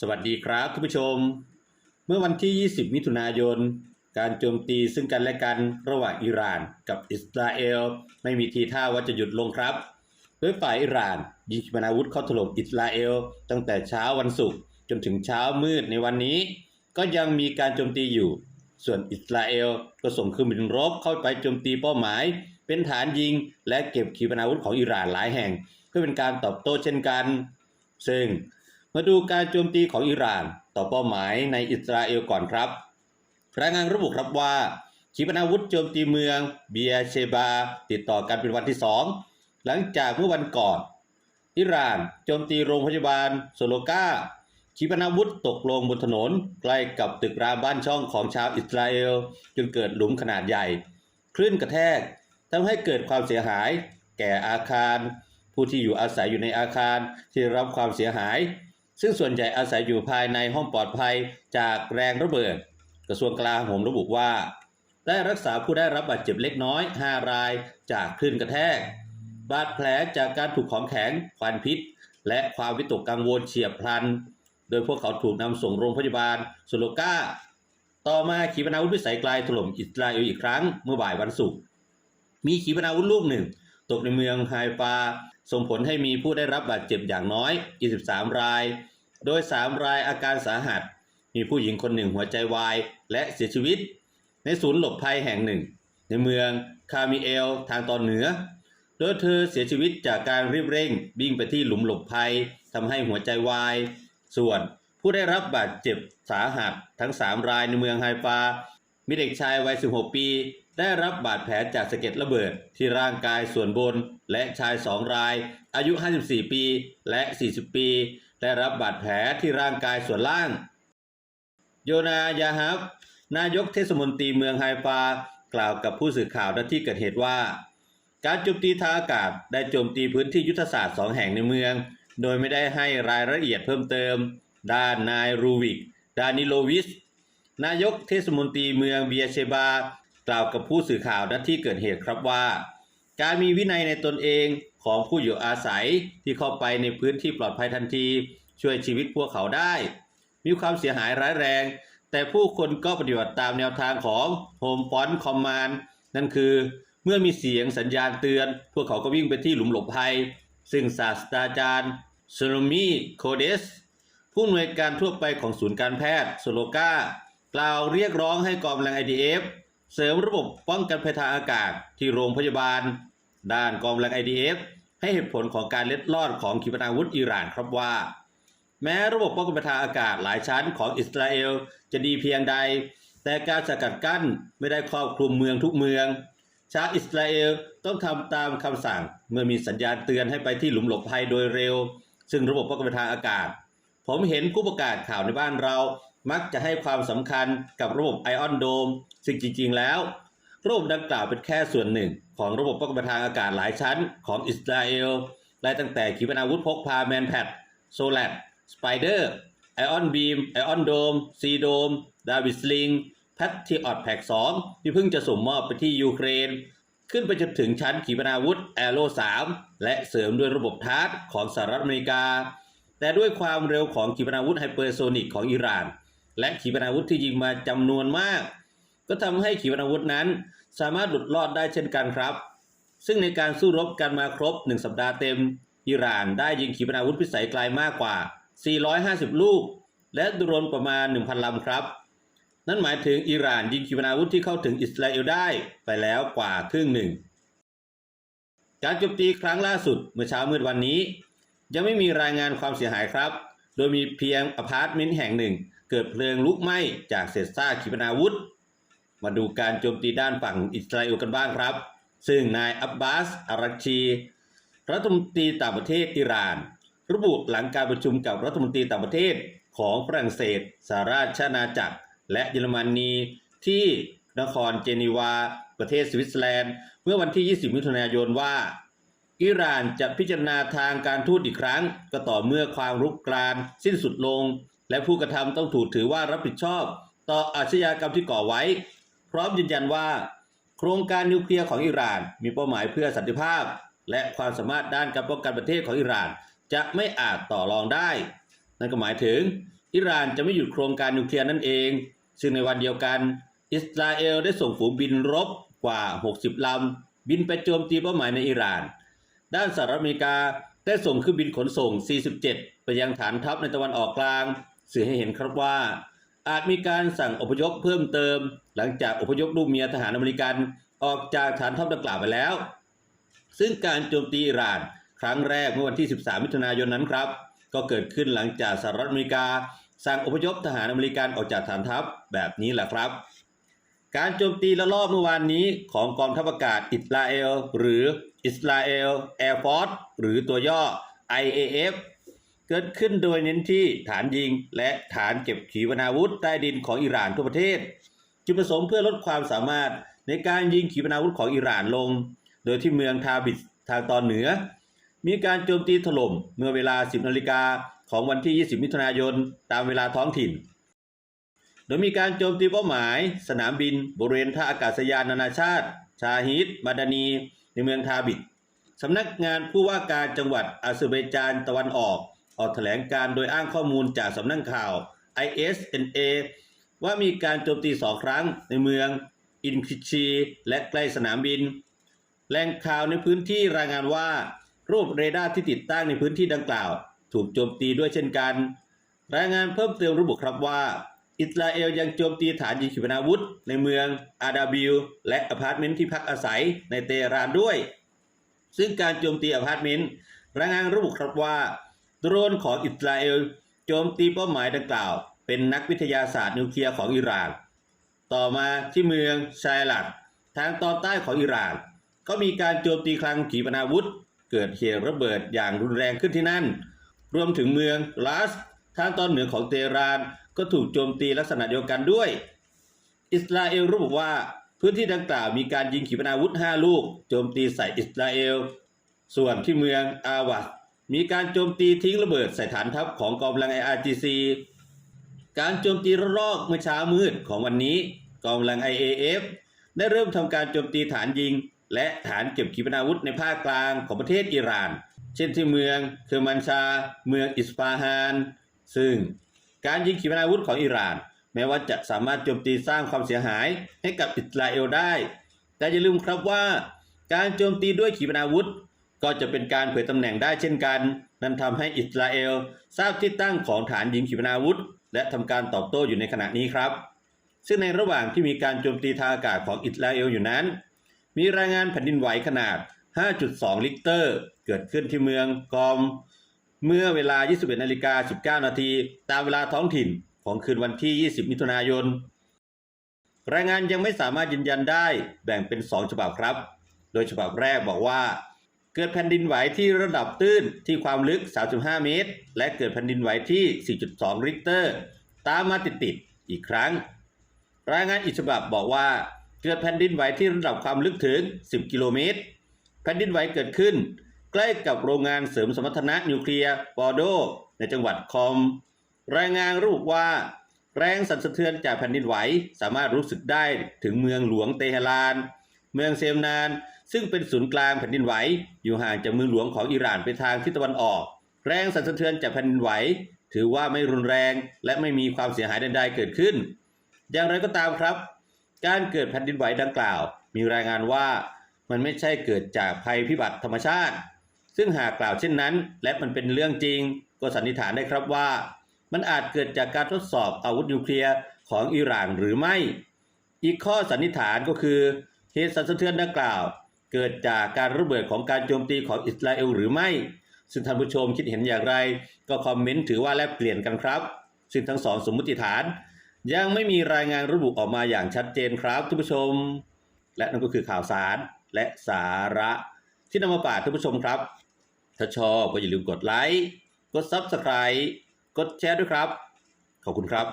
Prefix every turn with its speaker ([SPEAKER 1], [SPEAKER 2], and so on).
[SPEAKER 1] สวัสดีครับท่านผู้ชม เมื่อวันที่ 20 มิถุนายน การโจมตีซึ่งกันและกันระหว่างอิหร่านกับอิสราเอล ไม่มีทีท่าว่าจะหยุดลงครับ โดยฝ่ายอิหร่านยิงขีปนาวุธเข้าถล่มอิสราเอล ตั้งแต่เช้าวันศุกร์จนถึงเช้ามืดในวันนี้ ก็ยังมีการโจมตีอยู่ ส่วนอิสราเอลก็ส่งเครื่องบินรบเข้าไปโจมตีเป้าหมาย เป็นฐานยิง และเก็บขีปนาวุธของอิหร่านหลายแห่ง เพื่อเป็นการตอบโต้เช่นกัน ซึ่ง มาดูการโจมตีของอิหร่าน ต่อเป้าหมายในอิสราเอลก่อนครับ รายงานระบุครับว่าขีปนาวุธโจมตีเมืองเบียเชบา ติดต่อกันเป็นวันที่สองหลังจากเมื่อวันก่อน อิหร่านโจมตีโรงพยาบาลโซโลกาขีปนาวุธตกลงบนถนน ใกล้กับตึกรามบ้านช่องของชาวอิสราเอลจนเกิดหลุมขนาดใหญ่ คลื่นกระแทกทำให้เกิดความเสียหาย แก่อาคาร ผู้ที่อยู่อาศัยอยู่ในอาคารที่รับความเสียหาย ซึ่งส่วนใหญ่อาศัยอยู่ภายในห้องปลอดภัยจากแรงระเบิด กระทรวงกลาโหมระบุว่า ได้รักษาผู้ได้รับบาดเจ็บเล็กน้อย 5 รายจากคลื่นกระแทก บาดแผลจากการถูกของแข็งควันพิษ และความวิตกกังวลเฉียบพลัน โดยพวกเขาถูกนำส่งโรงพยาบาลสุโลกาต่อมาขีปนาวุธพิสัยไกลถล่มอิสราเอลอีกครั้งเมื่อบ่ายวันศุกร์มีขีปนาวุธลูกหนึ่ง ตกในเมืองไฮฟา ส่งผลให้มีผู้ได้รับบาดเจ็บอย่างน้อย 23 ราย โดย 3 รายอาการสาหัส มีผู้หญิงคนหนึ่งหัวใจวาย และเสียชีวิต ในศูนย์หลบภัยแห่งหนึ่ง ในเมืองคามิเอลทางตอนเหนือ โดยเธอเสียชีวิตจากการรีบเร่งวิ่งไปที่หลุมหลบภัยทำให้หัวใจวาย ส่วนผู้ได้รับบาดเจ็บสาหัสทั้ง 3 รายในเมืองไฮฟา มีเด็กชายวัย 16 ปี ได้รับบาดแผลจากสะเก็ดระเบิดที่ร่างกายส่วนบน และชาย 2 ราย อายุ 54 ปีและ 40 ปี ได้รับบาดแผลที่ร่างกายส่วนล่าง โยนายาฮับ นายกเทศมนตรีเมืองไฮฟากล่าวกับผู้สื่อข่าวณที่เกิดเหตุว่า การโจมตีทางอากาศได้โจมตีพื้นที่ยุทธศาสตร์สองแห่งในเมือง โดยไม่ได้ให้รายละเอียดเพิ่มเติม ด้านนายรูวิก ดานิโลวิส นายกเทศมนตรีเมืองเบียเชบากล่าวกับผู้สื่อข่าวณที่เกิดเหตุครับว่า การมีวินัยในตนเองของผู้อยู่อาศัยที่เข้าไปในพื้นที่ปลอดภัยทันที ช่วยชีวิตพวกเขาได้ มีความเสียหายร้ายแรง แต่ผู้คนก็ปฏิบัติตามแนวทางของ Home Front Command นั่นคือ เมื่อมีเสียงสัญญาณเตือน พวกเขาก็วิ่งไปที่หลุมหลบภัย ซึ่งศาสตราจารย์โซโลมีโคเดสผู้อำนวยการทั่วไปของศูนย์การแพทย์โซโลกา กล่าวเรียกร้องให้กองกำลัง IDF เสริมระบบป้องกันภัยทางอากาศที่โรงพยาบาล ด้านกองกำลัง IDF ให้เหตุผลของการเล็ดลอดของขีปนาวุธอิหร่านครับว่า แม้ระบบป้องกันภัยทางอากาศหลายชั้นของอิสราเอลจะดีเพียงใด แต่การสกัดกั้นไม่ได้ครอบคลุมเมืองทุกเมือง ชาวอิสราเอลต้องทำตามคำสั่ง เมื่อมีสัญญาณเตือนให้ไปที่หลุมหลบภัยโดยเร็ว ซึ่งระบบป้องกันภัยทางอากาศ ผมเห็นผู้ประกาศข่าวในบ้านเรา มักจะให้ความสำคัญกับระบบไอออนโดมซึ่งจริง ๆ แล้วระบบดังกล่าวเป็นแค่ส่วนหนึ่ง ของระบบป้องกันภัยทางอากาศหลายชั้นของอิสราเอลไล่ตั้งแต่ขีปนาวุธพกพาแมนแพดโซแลดสไปเดอร์ไอออนบีมไอออนโดมซีโดมดาวิสลิงแพทที่ออดแพ็ก2ที่เพิ่งจะส่งมอบไปที่ยูเครน ขึ้นไปจนถึงชั้นขีปนาวุธแอโร่3และเสริมด้วยระบบทาร์ของสหรัฐอเมริกา แต่ด้วยความเร็วของขีปนาวุธไฮเปอร์โซนิกของอิหร่าน และขีปนาวุธที่ยิงมาจำนวนมาก ก็ทำให้ขีปนาวุธนั้น สามารถหลุดรอดได้เช่นกันครับ ซึ่งในการสู้รบกันมาครบ 1 สัปดาห์เต็ม อิหร่านได้ยิงขีปนาวุธพิสัยไกลมากกว่า 450 ลูก และโดรนประมาณ 1,000ลำครับ นั่นหมายถึงอิหร่านยิงขีปนาวุธที่เข้าถึงอิสราเอลได้ไปแล้วกว่าครึ่งหนึ่ง การโจมตีครั้งล่าสุดเมื่อเช้ามืดวันนี้ ยังไม่มีรายงานความเสียหายครับ โดยมีเพียงอพาร์ตเมนต์แห่งหนึ่ง เกิดเพลิงลุกไหม้จากเศษซากขีปนาวุธ มาดูการโจมตีด้านฝั่งอิสราเอลกันบ้างครับ ซึ่งนายอับบาสอารักชี รัฐมนตรีต่างประเทศอิหร่าน ระบุหลังการประชุมกับรัฐมนตรีต่างประเทศของฝรั่งเศสสหราชอาณาจักร และเยอรมนีที่นครเจนีวา ประเทศสวิตเซอร์แลนด์ เมื่อวันที่ 20 มิถุนายนว่าอิหร่านจะพิจารณาทางการทูตอีกครั้ง ก็ต่อเมื่อความรุกรานสิ้นสุดลง และผู้กระทำต้องถูกถือว่ารับผิดชอบ ต่ออาชญากรรมที่ก่อไว้ พร้อมยืนยันว่า โครงการนิวเคลียร์ของอิหร่าน มีเป้าหมายเพื่อสันติภาพ และความสามารถด้านการป้องกันประเทศของอิหร่าน จะไม่อาจต่อรองได้ นั่นก็หมายถึง อิหร่านจะไม่หยุดโครงการนิวเคลียร์นั่นเอง ซึ่งในวันเดียวกัน อิสราเอลได้ส่งฝูงบินรบกว่า 60ลำบินไปโจมตีเป้าหมายในอิหร่าน ด้านสหรัฐอเมริกาได้ส่งเครื่องบินขนส่ง 47 ไปยังฐานทัพในตะวันออกกลาง สื่อให้เห็นครับว่า อาจมีการสั่งอพยพเพิ่มเติม หลังจากอพยพลูกเมียทหารอเมริกันออกจากฐานทัพดังกล่าวไปแล้ว ซึ่งการโจมตีอิหร่านครั้งแรกเมื่อวันที่ 13 มิถุนายนนั้นครับ ก็เกิดขึ้นหลังจากสหรัฐอเมริกา สั่งอพยพทหารอเมริกันออกจากฐานทัพแบบนี้แหละครับ การโจมตีละลอบเมื่อวานนี้ของกองทัพอากาศอิสราเอลหรืออิสราเอลแอร์ฟอร์สหรือตัวย่อ IAF เกิดขึ้นโดยเน้นที่ฐานยิง และฐานเก็บขีปนาวุธใต้ดินของอิหร่านทั่วประเทศ จุดประสงค์เพื่อลดความสามารถในการยิงขีปนาวุธของอิหร่านลง โดยที่เมืองทาบิสทางตอนเหนือ มีการโจมตีถล่มเมื่อเวลา 10นาฬิกาของวันที่ 20 มิถุนายน ตามเวลาท้องถิ่น โดยมีการโจมตีเป้าหมาย สนามบินบริเวณท่าอากาศยานนานาชาติ ชาฮิดมาดานี ในเมืองทาบิดสำนักงานผู้ว่าการจังหวัดอาเซอร์ไบจานตะวันออก ออกแถลงการโดยอ้างข้อมูลจากสำนักข่าว ISNA ว่ามีการโจมตีสองครั้งในเมืองอินคิชีและใกล้สนามบิน แหล่งข่าวในพื้นที่รายงานว่า รูปเรดาร์ที่ติดตั้งในพื้นที่ดังกล่าว ถูกโจมตีด้วยเช่นกัน รายงานเพิ่มเติมระบุครับว่า อิสราเอลยังโจมตีฐานยิงขีปนาวุธ ในเมืองอาดาบิลและอพาร์ตเมนต์ที่พักอาศัยในเตหะรานด้วย ซึ่งการโจมตีอพาร์ตเมนต์รายงานระบุครับว่า โดรนของอิสราเอลโจมตีเป้าหมายดังกล่าว เป็นนักวิทยาศาสตร์นิวเคลียร์ของอิหร่าน ต่อมาที่เมืองชายลัดทางตอนใต้ของอิหร่าน ก็มีการโจมตีคลังขีปนาวุธ เกิดเหตุระเบิดอย่างรุนแรงขึ้นที่นั่น รวมถึงเมืองลาสทางตอนเหนือของเตหรานก็ถูกโจมตีลักษณะเดียวกันด้วย อิสราเอลระบุว่าพื้นที่ดังกล่าวมีการยิงขีปนาวุธ 5 ลูก โจมตีใส่อิสราเอล ส่วนที่เมืองอาวาส มีการโจมตีทิ้งระเบิดใส่ฐานทัพของกองกำลัง IRGC การโจมตีรอกเมื่อเช้ามืดของวันนี้กองกำลัง IAF ได้เริ่มทำการโจมตีฐานยิง และฐานเก็บขีปนาวุธในภาคกลางของประเทศอิหร่าน เช่นที่เมืองเคอร์มันชา เมืองอิสฟาฮาน ซึ่งการยิงขีปนาวุธของอิหร่าน แม้ว่าจะสามารถโจมตีสร้างความเสียหายให้กับอิสราเอลได้ แต่อย่าลืมครับว่า การโจมตีด้วยขีปนาวุธ ก็จะเป็นการเผยตำแหน่งได้เช่นกันนั่นทำให้อิสราเอลทราบที่ตั้งของฐานยิงขีปนาวุธ และทำการตอบโต้อยู่ในขณะนี้ครับ ซึ่งในระหว่างที่มีการโจมตีทางอากาศของอิสราเอลอยู่นั้น มีรายงานแผ่นดินไหวขนาด 5.2 ลิกเตอร์ เกิดขึ้นที่เมืองกอม เมื่อเวลา 21นาฬิกา19 นาที ตามเวลาท้องถิ่นของคืนวันที่ 20 มิถุนายน รายงานยังไม่สามารถยืนยันได้แบ่งเป็น 2 ฉบับครับ โดยฉบับแรกบอกว่า เกิดแผ่นดินไหวที่ระดับตื้นที่ความลึก 35 เมตร และเกิดแผ่นดินไหวที่ 4.2 ริกเตอร์ ตามมาติดๆอีกครั้ง รายงานอีกฉบับบอกว่า เกิดแผ่นดินไหวที่ระดับความลึกถึง 10 กิโลเมตร แผ่นดินไหวเกิดขึ้น ใกล้กับโรงงานเสริมสมรรถนะนิวเคลียร์บอโด ในจังหวัดคอม รายงานระบุว่า แรงสั่นสะเทือนจากแผ่นดินไหวสามารถรู้สึกได้ถึงเมืองหลวงเตหะราน เมืองเซมนาน ซึ่งเป็นศูนย์กลางแผ่นดินไหว อยู่ห่างจากเมืองหลวงของอิหร่านไปทางทิศตะวันออก แรงสั่นสะเทือนจากแผ่นดินไหว ถือว่าไม่รุนแรงและไม่มีความเสียหายใดๆเกิดขึ้น อย่างไรก็ตามครับ การเกิดแผ่นดินไหวดังกล่าว มีรายงานว่ามันไม่ใช่เกิดจากภัยพิบัติธรรมชาติ ซึ่งหากกล่าวเช่นนั้น และมันเป็นเรื่องจริง ก็สันนิษฐานได้ครับว่า มันอาจเกิดจากการทดสอบอาวุธนิวเคลียร์ของอิหร่านหรือไม่ อีกข้อสันนิษฐานก็คือเหตุสั่นสะเทือนดังกล่าว เกิดจากการระเบิดของการโจมตีของอิสราเอลหรือไม่ ซึ่งท่านผู้ชมคิดเห็นอย่างไร ก็คอมเมนต์ถือว่าแลกเปลี่ยนกันครับ ซึ่งทั้งสองสมมติฐาน ยังไม่มีรายงานระบุออกมาอย่างชัดเจนครับท่านผู้ชม และนั่นก็คือข่าวสารและสาระที่นำมาฝากท่านผู้ชมครับ ถ้าชอบก็อย่าลืมกดไลค์ กด Subscribe กดแชร์ด้วยครับ ขอบคุณครับ